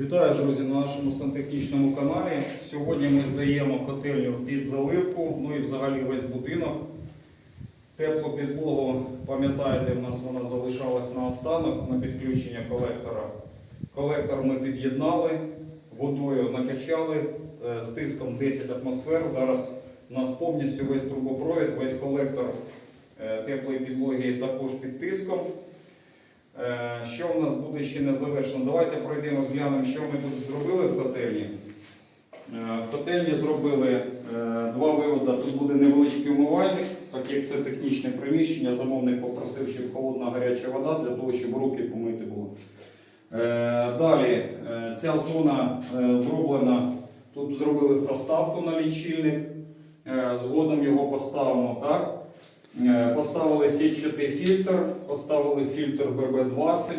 Вітаю, друзі, на нашому сантехнічному каналі. Сьогодні ми здаємо котельню під заливку, ну і взагалі весь будинок. Теплу підлогу, пам'ятаєте, в нас вона залишалась на останок на підключення колектора. Колектор ми під'єднали, водою накачали е, з тиском 10 атмосфер. Зараз у нас повністю весь трубопровід, весь колектор е, теплої підлоги також під тиском. Е, Що в нас буде ще не завершено? Давайте пройдемо, зглянемо, що ми тут зробили в котельні. Е, В котельні зробили е, два виводи. Тут буде невеличкий умивальник, так як це технічне приміщення. Замовник попросив, щоб холодна гаряча вода для того, щоб руки помити було. Далі ця зона зроблена. Тут зробили проставку на лічильник. Згодом його поставимо так. Е, Поставили сітчатий фільтр, поставили фільтр ББ-20.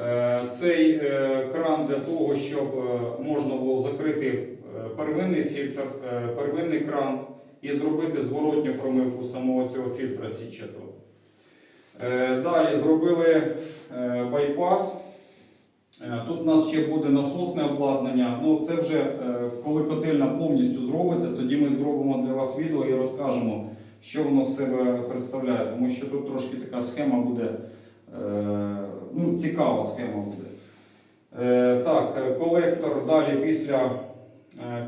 Е, Цей е, кран для того, щоб можна було закрити первинний фільтр, первинний кран і зробити зворотню промивку самого цього фільтра сітчатого. Далі зробили байпас. Тут у нас ще буде насосне обладнання. Ну, це вже коли котельна повністю зробиться, тоді ми зробимо для вас відео і розкажемо, що воно з себе представляє. Тому що тут трошки така схема буде, е, ну, цікава схема буде. Е, Так, е, колектор далі після,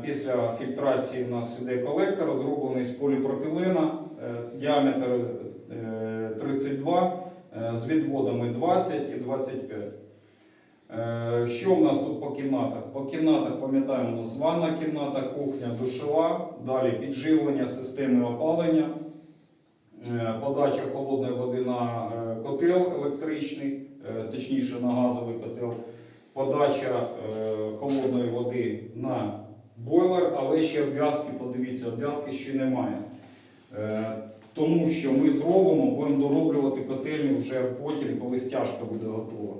після фільтрації у нас іде колектор, зроблений з поліпропілена, діаметр е, 32, е, з відводами 20 і 25. Е, Що в нас тут по кімнатах? По кімнатах пам'ятаємо, у нас ванна кімната, кухня, душова, далі підживлення системи опалення, подача холодної води на е, котел електричний, е, точніше на газовий котел, подача е, холодної води на бойлер, але ще обв'язки, подивіться, обв'язки ще немає. Е, Тому що ми зробимо, будемо дороблювати котельню вже потім, коли стяжка буде готова.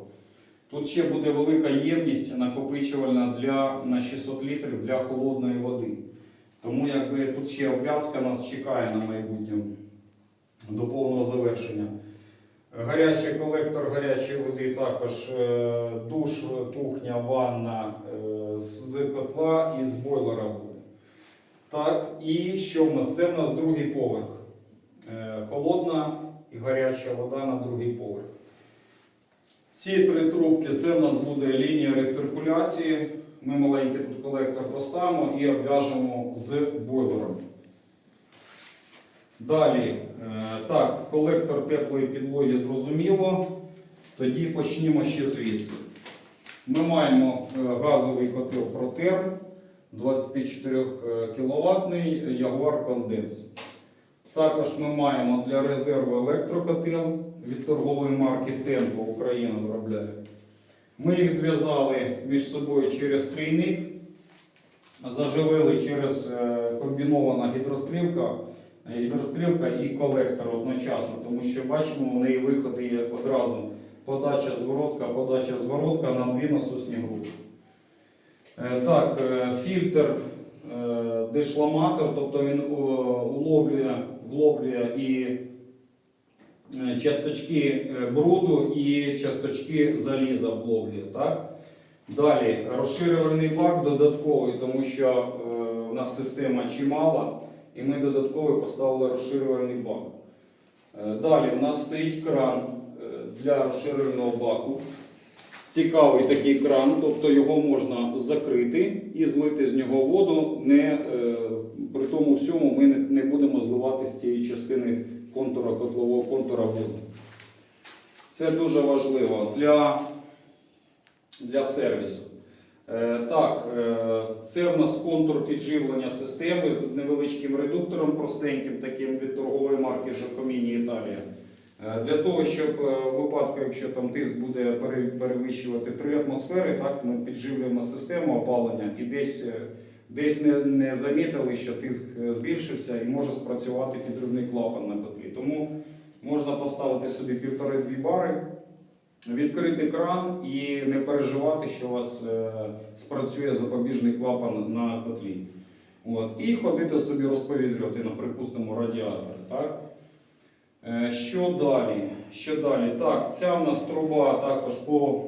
Тут ще буде велика ємність накопичувальна для, на 600 літрів для холодної води. Тому якби тут ще обв'язка нас чекає на майбутнє до повного завершення. Гарячий колектор гарячої води, також е, душ, кухня, ванна е, з котла і з бойлера буде. Так, і що в нас? Це в нас другий поверх. Е, Холодна і гаряча вода на другий поверх. Ці три трубки це в нас буде лінія рециркуляції. Ми маленький тут колектор поставимо і обв'яжемо з бойлером. Далі, е, так, колектор теплої підлоги зрозуміло. Тоді почнімо ще звідси. Ми маємо е, газовий котел Протерм 24 кВт Jaguar Condense. Також ми маємо для резерву електрокотел від торгової марки Темпо Україна виробляє. Ми їх зв'язали між собою через трійник, заживили через е, комбінована гідрострілка, е, гідрострілка і колектор одночасно, тому що бачимо, в неї виходи є одразу подача зворотка, подача зворотка на дві насосні групи. Е, Так, е, фільтр е, дешламатор, тобто він уловлює, вловлює і часточки бруду і часточки заліза вловлює. Так? Далі розширювальний бак додатковий, тому що у нас система чимала, і ми додатково поставили розширювальний бак. Е, Далі у нас стоїть кран е, для розширювального баку. Цікавий такий кран, тобто його можна закрити і злити з нього воду. Не, е, при тому всьому ми не, будемо зливати з цієї частини контура, котлового контура воду. Це дуже важливо для, для сервісу. Е, так, е, це в нас контур підживлення системи з невеличким редуктором, простеньким, таким від торгової марки Жакоміні Італія. Е, Для того, щоб в випадку, якщо там тиск буде перевищувати 3 атмосфери, так, ми підживлюємо систему опалення і десь, десь не, не замітили, що тиск збільшився і може спрацювати підривний клапан на котлі. Тому можна поставити собі півтори-дві бари, відкрити кран і не переживати, що у вас е, спрацює запобіжний клапан на котлі. От. І ходити собі розповітрювати, припустимо, радіатор. Так? Е, Що далі? Що далі? Так, ця в нас труба також по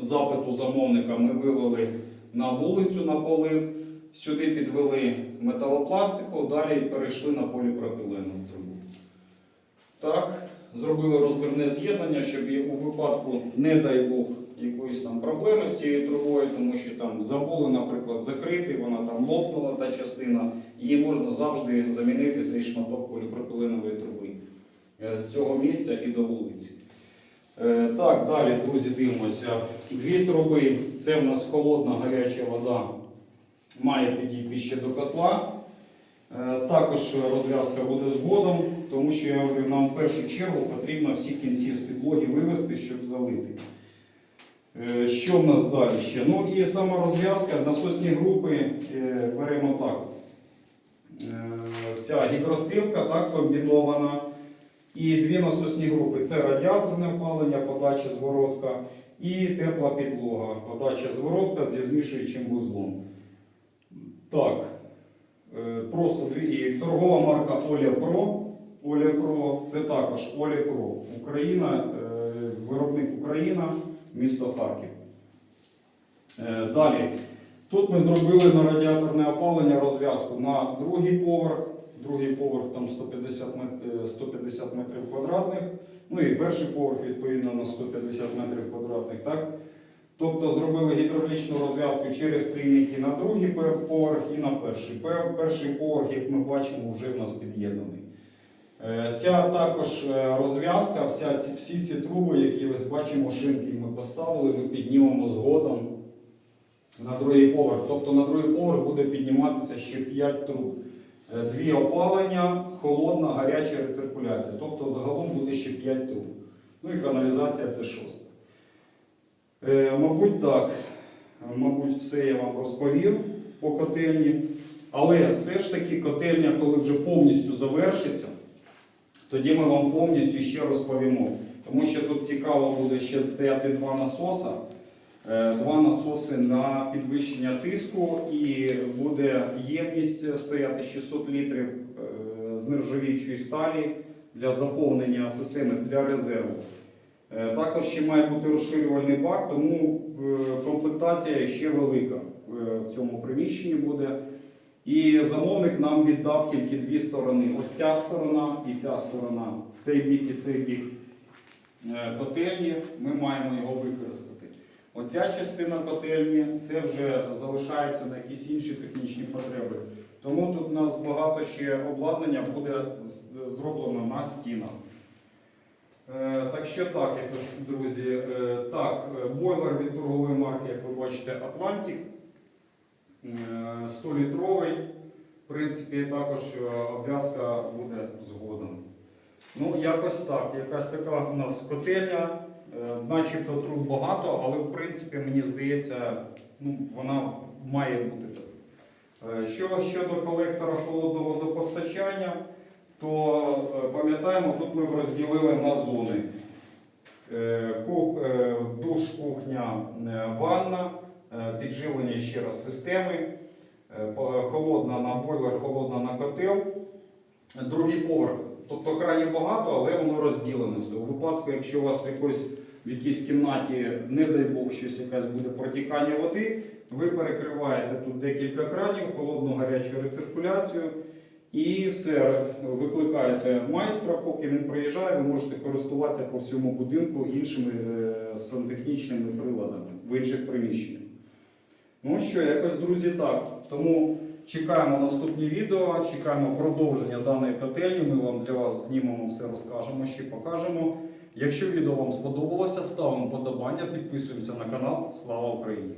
запиту замовника ми вивели на вулицю на полив, сюди підвели металопластику, далі перейшли на поліпропіленову трубу. Так, зробили розбірне з'єднання, щоб у випадку, не дай Бог, якоїсь там проблеми з цією трубою, тому що там забули, наприклад, закрити, вона там лопнула та частина, її можна завжди замінити цей шматок поліпропіленової труби е, з цього місця і до вулиці. Е, Так, далі, друзі, дивимося. Дві труби, це в нас холодна гаряча вода, має підійти ще до котла. Е, Також розв'язка буде згодом, тому що я говорю, нам в першу чергу потрібно всі кінці з підлоги вивести, щоб залити. Е, Що в нас далі ще? Ну і сама розв'язка, насосні групи е, беремо так. Ця гідрострілка так комбінована. І дві насосні групи це радіаторне опалення, подача зворотка і тепла підлога, подача зворотка зі змішуючим вузлом. Так, просто. І торгова марка Оля Про. Оля Про це також Оля Про. Україна, е, виробник Україна, місто Харків. Е, Далі. Тут ми зробили на радіаторне опалення розв'язку на другий поверх. Другий поверх там 150 мет- е, 150 метрів квадратних. Ну і перший поверх відповідно на 150 метрів квадратних. Так? Тобто зробили гідравлічну розв'язку через трійники на другий поверх і на перший. Перший поверх, як ми бачимо, вже в нас під'єднаний. Е, Ця також е, розв'язка, всі ці труби, які ось бачимо, шинки ми поставили, ми піднімемо згодом на другий поверх. Тобто на другий поверх буде підніматися ще 5 труб. Е, Дві опалення, холодна, гаряча рециркуляція. Тобто загалом буде ще 5 труб. Ну і каналізація це шоста. Е, мабуть, так. Мабуть, все я вам розповів по котельні. Але все ж таки котельня, коли вже повністю завершиться, тоді ми вам повністю ще розповімо. Тому що тут цікаво буде ще стояти два насоса. Е, Два насоси на підвищення тиску і буде ємність стояти 600 літрів е, з нержавіючої сталі для заповнення системи для резерву. Е, Також ще має бути розширювальний бак, тому е, комплектація ще велика е, в цьому приміщенні буде. І замовник нам віддав тільки дві сторони: ось ця сторона і ця сторона. Цей бік і цей бік котельні. Ми маємо його використати. Оця частина котельні це вже залишається на якісь інші технічні потреби. Тому тут у нас багато ще обладнання буде зроблено на стінах. Е, Так що так, якось, друзі. Е, Так, е, бойлер від торгової марки, як ви бачите, Atlantic. Е, 100-літровий. В принципі, також обв'язка буде згодом. Ну, якось так. Якась така у нас котельня. Начебто труб багато, але в принципі, мені здається, ну, вона має бути так. Що щодо колектора холодного водопостачання, то е, пам'ятаємо, тут ми розділили на зони. Е, е, Душ, кухня, ванна, підживлення ще раз системи, холодна на бойлер, холодна на котел. Другий поверх. Тобто кранів багато, але воно розділене все. У випадку, якщо у вас в якоїсь, в якійсь кімнаті, не дай Бог, щось якась буде протікання води, ви перекриваєте тут декілька кранів, холодну гарячу рециркуляцію. І все, викликаєте майстра, поки він приїжджає, ви можете користуватися по всьому будинку іншими е, сантехнічними приладами в інших приміщеннях. Ну що, якось, друзі, так. Тому чекаємо наступні відео, чекаємо продовження даної котельні. Ми вам для вас знімемо все, розкажемо, ще покажемо. Якщо відео вам сподобалося, ставимо подобання, підписуємося на канал. Слава Україні!